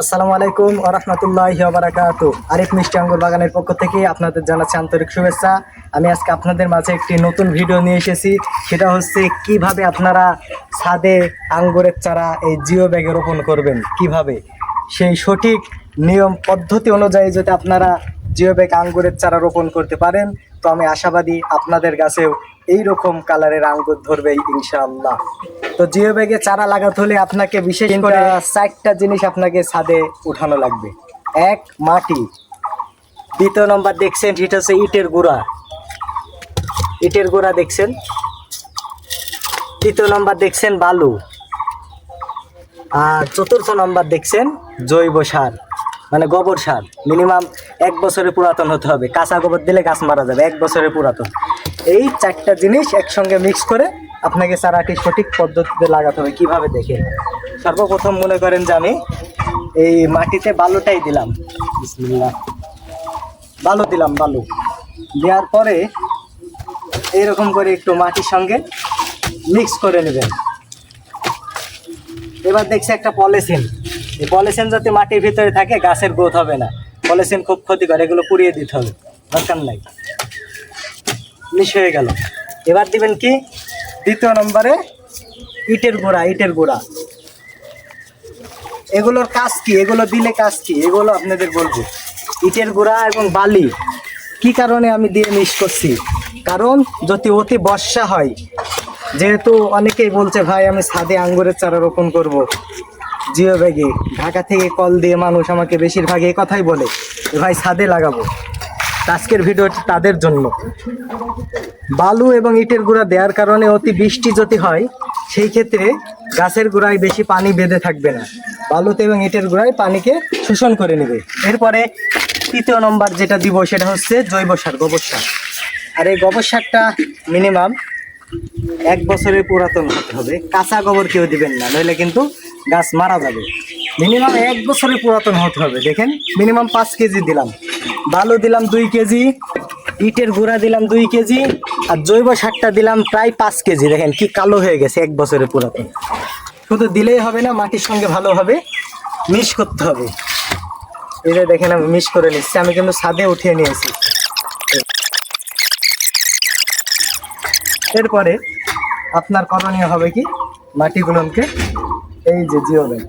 আসসালামু আলাইকুম আরহামতুল্লাহ বারাকাত। আরিফ মিষ্টি আঙ্গুর বাগানের পক্ষ থেকে আপনাদের জানাচ্ছি আন্তরিক শুভেচ্ছা। আমি আজকে আপনাদের মাঝে একটি নতুন ভিডিও নিয়ে এসেছি। সেটা হচ্ছে কীভাবে আপনারা ছাদে আঙ্গুরের চারা এই জিও ব্যাগে রোপণ করবেন, কীভাবে? সেই সঠিক নিয়ম, পদ্ধতি অনুযায়ী যদি আপনারা জিও ব্যাগ আঙ্গুরের চারা রোপণ করতে পারেন তো আমি আশাবাদী আপনাদের কাছেও এই রকম কালারের আঙ্গুর ধরবে ইনশাআল্লাহ। তো জিও ব্যাগে চারা লাগাতে হলে আপনাকে বিশেষ করে চারটা জিনিস আপনাকে ছাদে উঠানো লাগবে। এক মাটি। দ্বিতীয় নম্বর দেখছেন সেটা হচ্ছে ইটের গুঁড়া। ইটের গুঁড়া দেখছেন? তৃতীয় নম্বর দেখছেন বালু। আর চতুর্থ নম্বর দেখছেন জৈব সার। মানে গোবর সার। মিনিমাম এক বছরের পুরাতন হতে হবে। কাঁচা গোবর দিলে গাছ মারা যাবে, এক বছরের পুরাতন। এই চারটা জিনিস একসঙ্গে মিক্স করে আপনাকে চারাটি সঠিক পদ্ধতিতে লাগাতে হবে। কীভাবে দেখে? সর্বপ্রথম মনে করেন যে আমি এই মাটিতে বালুটাই দিলাম। বালু দিলাম, বালু। দেওয়ার পরে এইরকম করে একটু মাটির সঙ্গে মিক্স করে নেবেন। এবার দেখছি একটা পলিথিন। এই পলিথিন যাতে মাটির ভিতরে থাকে, গাছের গ্রোথ হবে না। পলিথিন খুব ক্ষতিকর, এগুলো পুড়িয়ে দিতে হবে। দরকার নাই। মিশ হয়ে গেল। এবার দিবেন কি? দ্বিতীয় নম্বরে ইটের গোড়া ইটের গোড়া। এগুলোর কাজ কি? এগুলো দিলে কাজ কি? এগুলো আপনাদের বলব। ইটের গোড়া এবং বালি কি কারণে আমি দিয়ে মিস করছি? কারণ যদি অতি বর্ষা হয়, যেহেতু অনেকেই বলছে, ভাই, আমি ছাদে আঙ্গুরের চারা রোপণ করব। জিও ব্যাগে। ঢাকা থেকে কল দিয়ে মানুষ আমাকে বেশিরভাগ এই কথাই বলে ভাই, ছাদে লাগাবো। আজকের ভিডিওটি তাদের জন্য। বালু এবং ইটের গুঁড়া দেওয়ার কারণে অতি বৃষ্টি যদি হয়, সেই ক্ষেত্রে গাছের গোড়ায় বেশি পানি বেঁধে থাকবে না। বালুতে এবং ইটের গোড়ায় পানিকে শোষণ করে নেবে। এরপরে তৃতীয় নম্বর যেটা দিব সেটা হচ্ছে জৈব সার, গোবর সার। আর এই গোবর সারটা মিনিমাম এক বছরের পুরাতন হতে হবে। কাঁচা গোবর কেউ দিবেন না, নইলে কিন্তু গাছ মারা যাবে। মিনিমাম এক বছরের পুরাতন হতে হবে, দেখেন। মিনিমাম পাঁচ কেজি দিলাম। বালু দিলাম দুই কেজি, ইটের গুঁড়া দিলাম দুই কেজি, আর জৈব সারটা দিলাম প্রায় পাঁচ কেজি। দেখেন কি কালো হয়ে গেছে এক বছরের পুরাতন। শুধু দিলেই হবে না, মাটির সঙ্গে ভালোভাবে মিক্স করতে হবে। এটা দেখেন, আমি মিক্স করে নিচ্ছি। আমি কিন্তু ছাদে উঠিয়ে নিয়েছি। এরপরে আপনার করণীয় হবে কি? মাটিগুলোকে এই যে জিও ব্যাগ।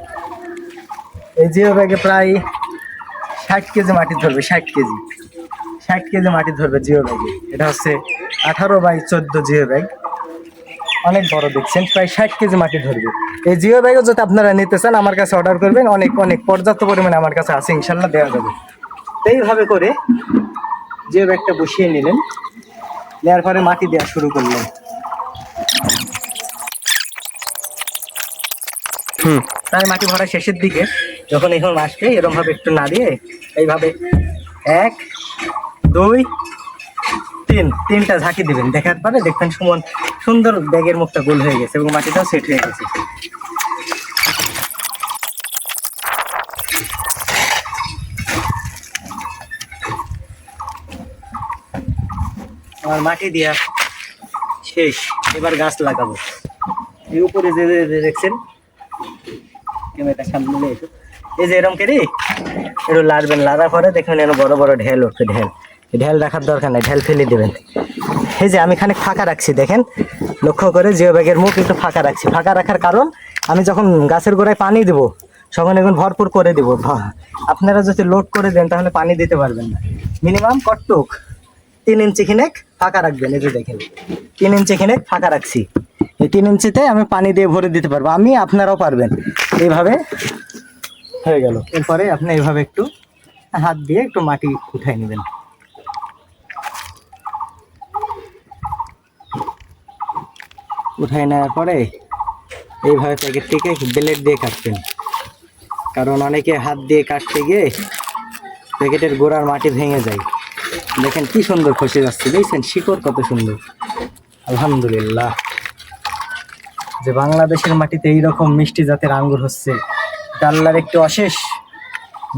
এই জিও ব্যাগে প্রায় ষাট কেজি মাটি ধরবে, ষাট কেজি। ষাট কেজি মাটি ধরবে জিও ব্যাগে। এটা হচ্ছে আঠারো বাই চোদ্দ জিও ব্যাগ। অনেক বড় দেখছেন, প্রায় ষাট কেজি মাটি ধরবে। এই জিও ব্যাগও যদি আপনারা নিতে চান, আমার কাছে অর্ডার করবেন। অনেক অনেক পর্যাপ্ত পরিমাণে আমার কাছে আছে ইনশাল্লাহ দেওয়া যাবে। এইভাবে করে জিও ব্যাগটা বসিয়ে নিলেন। নেওয়ার পরে মাটি দেওয়া শুরু করলেন। হুম। মাটি ভরা শেষের দিকে যখন এখন আসবে এরকম ভাবে একটু না দিয়ে এইভাবে এক, দুই, তিন, তিনটা ঝাঁকি দিবেন। দেখার পরে দেখবেন সুমন সুন্দর ব্যাগের মুখটা গোল হয়ে গেছে এবং মাটিটাও সেট হয়ে গেছে। আমার মাটি দিয়া শেষ। এবার গাছ লাগাবো। এই উপরে যে দেখছেন ক্যামেরাটা সামনে নিয়ে এসো। এই যে এরকম করে, একটু লাড়বেন লাড়ার পরে দেখবেন এরকম বড় বড় ঢেল উঠছে, ঢেল। ঢেল রাখার দরকার নেই, ঢেল ফেলে দেবেন। এই যে আমি খানিক ফাঁকা রাখছি, দেখেন। লক্ষ্য করে জিও ব্যাগের মুখ একটু ফাঁকা রাখছি। ফাঁকা রাখার কারণ, আমি যখন গাছের গোড়ায় পানি দেব, তখন এখন ভরপুর করে দেব। আপনারা যদি লোড করে দেন, তাহলে পানি দিতে পারবেন না। মিনিমাম কটটুক তিন ইঞ্চি খিনেক ফাঁকা রাখবেন, এই যে দেখেন। তিন ইঞ্চি খিনেক ফাঁকা রাখছি। এই তিন ইঞ্চিতে আমি পানি দিয়ে ভরে দিতে পারব। আমি আপনারাও পারবেন। এইভাবে হয়ে গেল। এরপরে আপনি এইভাবে একটু হাত দিয়ে একটু মাটি উঠাই নেবেন। উঠাই নেওয়ার পরে এইভাবে প্যাকেটটিকে ব্লেড দিয়ে কাটবেন। কারণ অনেকে হাত দিয়ে কাটতে গিয়ে প্যাকেটের গোড়ার মাটি ভেঙে যায়। দেখেন কি সুন্দর খসে যাচ্ছে। দেখছেন শিকড় কত সুন্দর। আলহামদুলিল্লাহ। যে বাংলাদেশের মাটিতে এইরকম মিষ্টি জাতের আঙ্গুর হচ্ছে আল্লাহর একটি অশেষ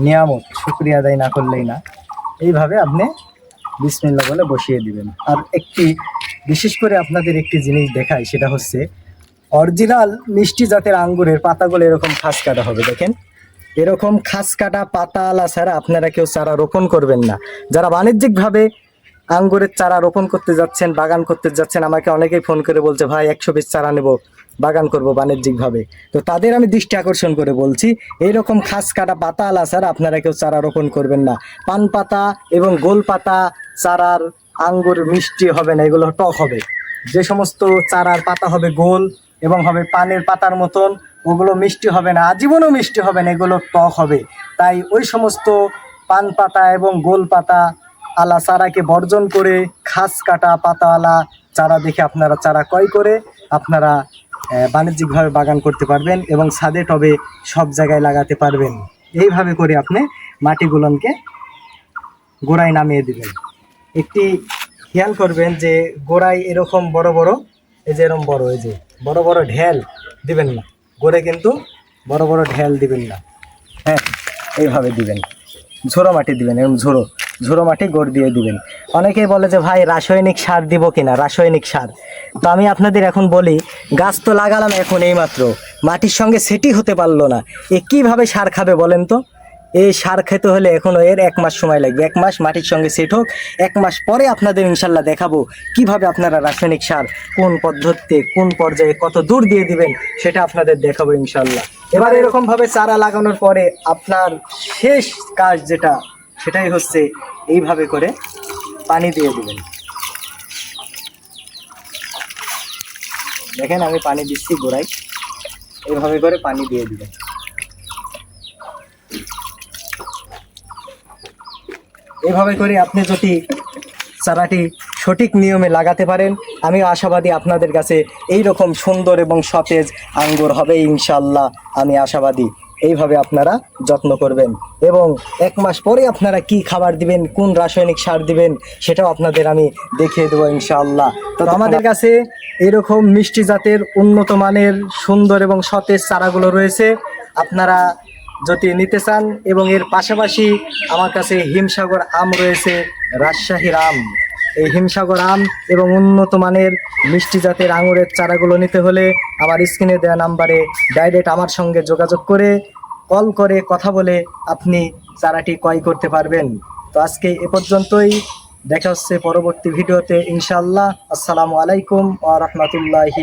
নিয়ামত, শুক্রিয়া আদায় না করলেই না। এইভাবে আপনি বিসমিল্লা বলে বসিয়ে দিবেন। আর একটি, বিশেষ করে আপনাদের একটি জিনিস দেখাই, সেটা হচ্ছে অরিজিনাল মিষ্টি জাতের আঙ্গুরের পাতাগুলো এরকম খাস কাটা হবে, দেখেন। এরকম খাস কাটা পাতা আলা ছাড়া আপনারা কেউ চারা রোপণ করবেন না। যারা বাণিজ্যিকভাবে আঙ্গুরের চারা রোপণ করতে যাচ্ছেন, বাগান করতে যাচ্ছেন, আমাকে অনেকেই ফোন করে বলছে, ভাই, একশো পিস চারা নেব। বাগান করব বাণিজ্যিকভাবে। তো তাদের আমি দৃষ্টি আকর্ষণ করে বলছি, এইরকম খাস কাটা পাতা আলা ছাড়া আপনারা কেউ চারা রোপণ করবেন না। পান পাতা এবং গোল পাতা চারার আঙ্গুর মিষ্টি হবে না, এগুলো টক হবে। যে সমস্ত চারার পাতা হবে গোল এবং হবে পানের পাতার মতন, ওগুলো মিষ্টি হবে না, আজীবনও মিষ্টি হবে না, এগুলো টক হবে। তাই ওই সমস্ত পান পাতা এবং গোল পাতা আলা চারাকে বর্জন করে খাস কাটা পাতা আলা চারা দেখে আপনারা চারা ক্রয় করে আপনারা বাণিজ্যিকভাবে বাগান করতে পারবেন এবং ছাদে টবে সব জায়গায় লাগাতে পারবেন। এইভাবে করে আপনি মাটিগুলোকে গোড়ায় নামিয়ে দিবেন। একটি খেয়াল করবেন যে গোড়ায় এরকম বড় বড়, এই যে এরকম বড়, এই যে বড় বড় ঢেল দিবেন না। গোড়ে কিন্তু বড় বড় ঢেল দিবেন না। হ্যাঁ এইভাবে দিবেন। ঝোড়ো মাটি দিবেন, এরকম ঝোড়ো ঝোড়ো মাটি গোড় দিয়ে দিবেন। অনেকেই বলে যে, ভাই, রাসায়নিক সার দিব কিনা? রাসায়নিক সার। তো আমি আপনাদের এখন বলি গাছ তো লাগালাম এখন এইমাত্র। মাটির সঙ্গে সেটি হতে পারল না। এ কীভাবে সার খাবে বলেন তো? এই সার খেতে হলে এখনও এর এক মাস সময় লাগবে। এক মাস মাটির সঙ্গে সেট হোক। এক মাস পরে আপনাদের ইনশাল্লাহ দেখাবো কীভাবে আপনারা রাসায়নিক সার কোন পদ্ধতিতে, কোন পর্যায়ে কত দূর দিয়ে দিবেন সেটা আপনাদের দেখাবো ইনশাল্লাহ। এবার এরকমভাবে চারা লাগানোর পরে আপনার শেষ কাজ যেটা, সেটাই হচ্ছে এইভাবে করে পানি দিয়ে দিবেন। দেখেন আমি পানি দিচ্ছি গোড়ায়। এইভাবে করে পানি দিয়ে দিবেন এভাবে করে আপনি যদি চারাটি সঠিক নিয়মে লাগাতে পারেন, আমি আশাবাদী আপনাদের কাছে এই রকম সুন্দর এবং সতেজ আঙ্গুর হবে ইনশাল্লাহ আমি আশাবাদী। এইভাবে আপনারা যত্ন করবেন। এবং এক মাস পরে আপনারা কি খাবার দিবেন কোন রাসায়নিক সার দিবেন সেটাও আপনাদের আমি দেখিয়ে দেবো ইনশাআল্লাহ। তো আমাদের কাছে এরকম মিষ্টি জাতের উন্নত মানের সুন্দর এবং সতেজ চারাগুলো রয়েছে। আপনারা যদি নিতে চান এবং এর পাশাপাশি আমার কাছে হিমসাগর আম রয়েছে রাজশাহীর আম। এই হিমসাগর আম এবং উন্নত মানের মিষ্টি জাতের আঙুরের চারাগুলো নিতে হলে আমার স্ক্রিনে দেওয়া নাম্বারে ডাইরেক্ট আমার সঙ্গে যোগাযোগ করে কল করে কথা বলে আপনি চারাটি ক্রয় করতে পারবেন। তো আজকে এ পর্যন্তই। দেখা হচ্ছে পরবর্তী ভিডিওতে ইনশাল্লাহ আসসালামু আলাইকুম ওয়া রহমতুল্লাহি